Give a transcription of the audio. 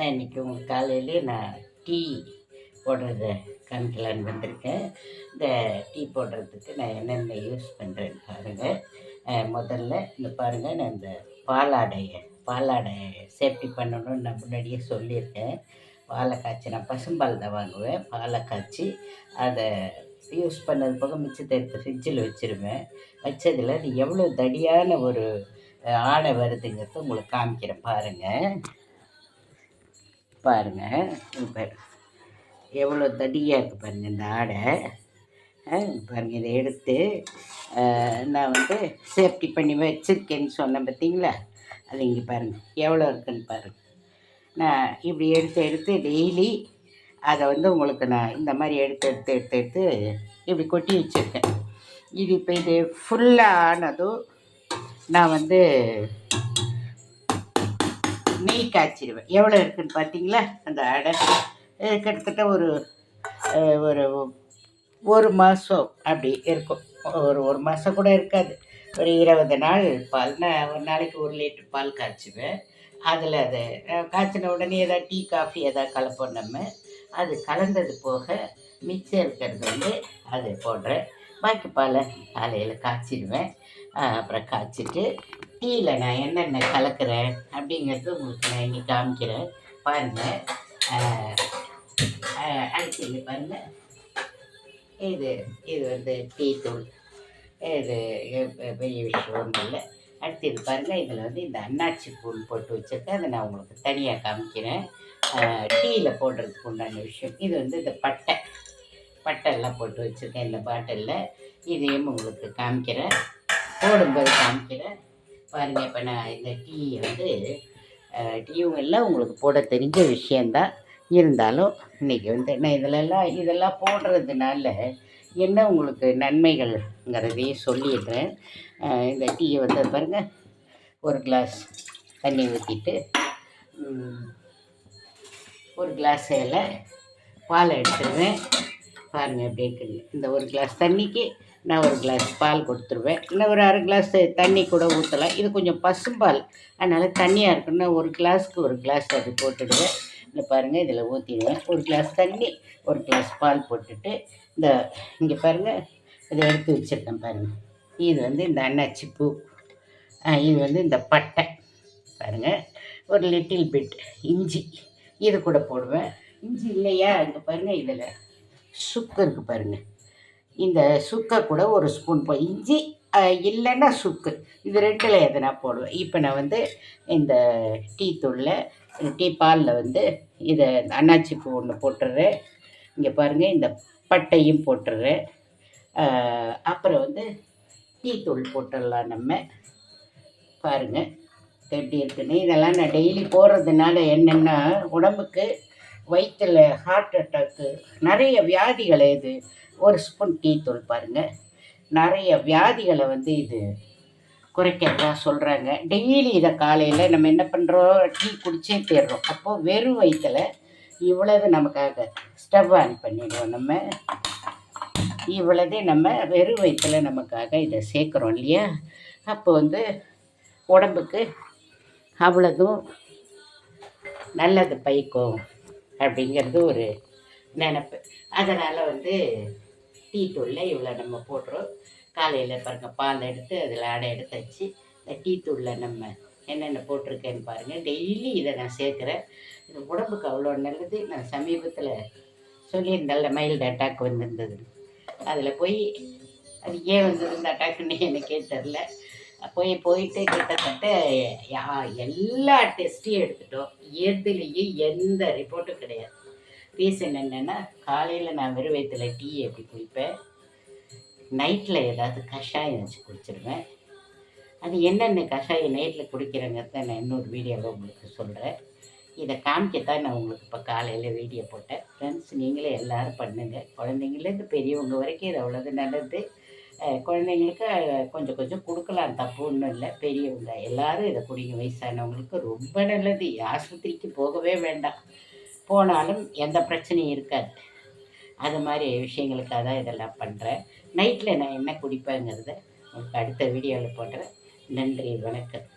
நான் இன்றைக்கி உங்கள் காலையிலே நான் டீ போடுறத காமிக்கலான்னு வந்திருக்கேன். இந்த டீ போடுறதுக்கு நான் என்னென்ன யூஸ் பண்ணுறேன்னு பாருங்கள் முதல்ல இந்த பாருங்கள் நான் இந்த பாலாடையை பாலாடை சேஃப்டி பண்ணணும்னு நான் முன்னாடியே சொல்லியிருக்கேன். பாலை காய்ச்சி நான் பசும்பால் தான் வாங்குவேன். பாலை காய்ச்சி அதை யூஸ் பண்ணது போக மிச்சத்தை எடுத்து ஃப்ரிட்ஜில் வச்சுருவேன். வச்சதில் அது எவ்வளோ தடியான ஒரு ஆடை வருதுங்கிறத உங்களுக்கு காமிக்கிறேன் பாருங்கள் பாருங்கள் இப்போ எவ்வளோ தடியாக இருக்குது பாருங்கள் இந்த ஆடை. பாருங்கள் இதை எடுத்து நான் வந்து சேஃப்டி பண்ணி வச்சுருக்கேன்னு சொன்னேன் பார்த்தீங்களா? அது இங்கே பாருங்கள் எவ்வளோ இருக்குன்னு பாருங்கள் நான் இப்படி எடுத்து எடுத்து டெய்லி அதை வந்து உங்களுக்கு நான் இந்த மாதிரி எடுத்து எடுத்து எடுத்து எடுத்து இப்படி கொட்டி வச்சுருக்கேன். இது இப்போ இது ஃபுல்லாக ஆனதும் நான் வந்து நெய் காய்ச்சிடுவேன் எவ்வளோ இருக்குன்னு பார்த்தீங்களா? அந்த அடை. கிட்டத்தட்ட ஒரு ஒரு ஒரு மாதம் அப்படி இருக்கும். ஒரு ஒரு மாதம் கூட இருக்காது. ஒரு இருபது நாள் பால் நான் ஒரு நாளைக்கு ஒரு லிட்டர் பால் காய்ச்சுவேன். அதில் அதை காய்ச்சின உடனே ஏதாவது டீ காஃபி ஏதாவது கலப்போம் நம்ம. அது கலந்தது போக மிச்சம் இருக்கிறது வந்து அது போடுறேன். பாக்கி பாலை காலையில் காய்ச்சிடுவேன் அப்புறம் காய்ச்சிட்டு டீயில் நான் என்னென்ன கலக்கிறேன் அப்படிங்கிறது உங்களுக்கு நான் இங்கே காமிக்கிறேன். பாருங்கள் அடிச்சு பாருங்கள் இது இது வந்து டீ தூள். இது பெரிய விஷயம் ஒன்றும் இல்லை. அடுத்து இது பாருங்கள் இதில் வந்து இந்த அன்னாச்சி பூல் போட்டு வச்சுருக்கேன். அதை நான் உங்களுக்கு தனியாக காமிக்கிறேன். டீயில் போடுறதுக்கு உண்டான விஷயம். இது வந்து இந்த பட்டை. பட்டை எல்லாம் போட்டு வச்சுருக்கேன் இந்த பாட்டிலில். இதையும் உங்களுக்கு காமிக்கிறேன். போடும்போது காமிக்கிறேன். பாருங்கள் இப்போ நான் இந்த டீயை வந்து டீயும் எல்லாம் உங்களுக்கு போட தெரிஞ்ச விஷயந்தான் இருந்தாலும் இன்றைக்கி வந்து நான் இதிலெல்லாம் இதெல்லாம் போடுறதுனால என்ன உங்களுக்கு நன்மைகள்ங்கிறதையும் சொல்லிடுறேன். இந்த டீயை வந்து பாருங்கள் ஒரு கிளாஸ் தண்ணி ஊற்றிட்டு ஒரு கிளாஸில் பால் எடுத்துடுவேன் பாருங்கள் எப்படி இருக்குன்னு. இந்த ஒரு கிளாஸ் தண்ணிக்கு நான் ஒரு கிளாஸ் பால் கொடுத்துருவேன். இல்லை ஒரு அரை கிளாஸ் தண்ணி கூட ஊற்றலாம் இது கொஞ்சம் பசும்பால். அதனால் தண்ணியாக இருக்குன்னா ஒரு கிளாஸ்க்கு ஒரு கிளாஸ் அது போட்டுடுவேன். இந்த பாருங்கள் இதில் ஊற்றிடுவேன் ஒரு கிளாஸ் தண்ணி ஒரு கிளாஸ் பால் போட்டுட்டு இந்த இங்கே பாருங்கள் இதை எடுத்து வச்சுருக்கேன் பாருங்கள் இது வந்து இந்த அன்னாச்சி பூ. இது வந்து இந்த பட்டை. பாருங்கள் ஒரு லிட்டில் பிட் இஞ்சி. இது கூட போடுவேன். இஞ்சி இல்லையா? இங்கே பாருங்கள் இதில் சுக்கு இருக்குது பாருங்கள் இந்த சுக்கை கூட ஒரு ஸ்பூன் போ இஞ்சி இல்லைன்னா சுக்கு. இது ரெண்டில் எதனா போடுவேன். இப்போ நான் வந்து இந்த டீ தூளில் டீ பாலில் வந்து இதை அன்னாச்சி பூ ஒன்று போட்டுடுறேன் இங்கே பாருங்கள் இந்த பட்டையும் போட்டுடுறேன் அப்புறம் வந்து டீ தூள் போட்டுடலாம் நம்ம. பாருங்கள் எப்படி இருக்குன்னு. இதெல்லாம் நான் டெய்லி போடுறதுனால என்னென்னா உடம்புக்கு வயிற்றில் ஹார்ட் அட்டாக்கு நிறைய வியாதிகளை இது ஒரு ஸ்பூன் டீ தூள் பாருங்கள் நிறைய வியாதிகளை வந்து இது குறைக்கிறதா சொல்கிறாங்க டெய்லி இதை காலையில் நம்ம என்ன பண்ணுறோம் டீ குடிச்சே தேடுறோம் அப்போது வெறும் வயிற்றில் இவ்வளவு நமக்காக ஸ்டவ் ஆன் பண்ணிடுவோம் நம்ம. இவ்வளதே நம்ம வெறும் வயிற்றில் நமக்காக இதை சேர்க்குறோம் இல்லையா? அப்போ வந்து உடம்புக்கு அவ்வளதும் நல்லது பைக்கும் அப்படிங்கிறது ஒரு நினப்பு. அதனால் வந்து டீ தூளில் இவ்வளோ நம்ம போடுறோம் காலையில் பாருங்க பால் எடுத்து அதில் அடை எடுத்து வச்சு இந்த டீ தூளில் நம்ம என்னென்ன போட்டிருக்கேன்னு பாருங்கள் டெய்லி இதை நான் சேர்க்குறேன். இது உடம்புக்கு அவ்வளோ நல்லது. நான் சமீபத்தில் சொல்லியிருந்தால மைல்டு அட்டாக் வந்திருந்தது அதில் போய் அது ஏன் வந்தது இந்த அட்டாக்குன்னு எனக்கே தெரில போய் போயிட்டு கிட்டத்தட்ட யா- எல்லா டெஸ்ட்டையும் எடுத்துட்டோம். எதுலேயும் எந்த ரிப்போர்ட்டும் கிடையாது. ரீசன் என்னென்னா காலையில் நான் வெறும் வயிற்றுல டீ எப்படி குடிப்பேன்? நைட்டில் ஏதாவது கஷாயம் வச்சு குடிச்சிருவேன். அது என்னென்ன கஷாயம் நைட்டில் குடிக்கிறேங்கிறத நான் இன்னொரு வீடியோவில் உங்களுக்கு சொல்கிறேன் இதை காமிக்கத்தான் நான் உங்களுக்கு இப்போ காலையில் வீடியோ போட்டேன். ஃப்ரெண்ட்ஸ் நீங்களே எல்லோரும் பண்ணுங்கள் குழந்தைங்கலேருந்து பெரியவங்க வரைக்கும் இது அவ்வளோது நல்லது. குழந்தைங்களுக்கு கொஞ்சம் கொஞ்சம் கொடுக்கலாம். தப்பு ஒன்றும் இல்லை. பெரியவங்க எல்லாரும் இதை குடிங்க. வயசானவங்களுக்கு ரொம்ப நல்லது. ஆஸ்பத்திரிக்கு போகவே வேண்டாம். போனாலும் எந்த பிரச்சனையும் இருக்காது. அது மாதிரி விஷயங்களுக்காக தான் இதெல்லாம் பண்ணுறேன் நைட்டில் நான் என்ன குடிப்பேங்கிறத உங்களுக்கு அடுத்த வீடியோவில் போடுறேன். நன்றி. வணக்கம்.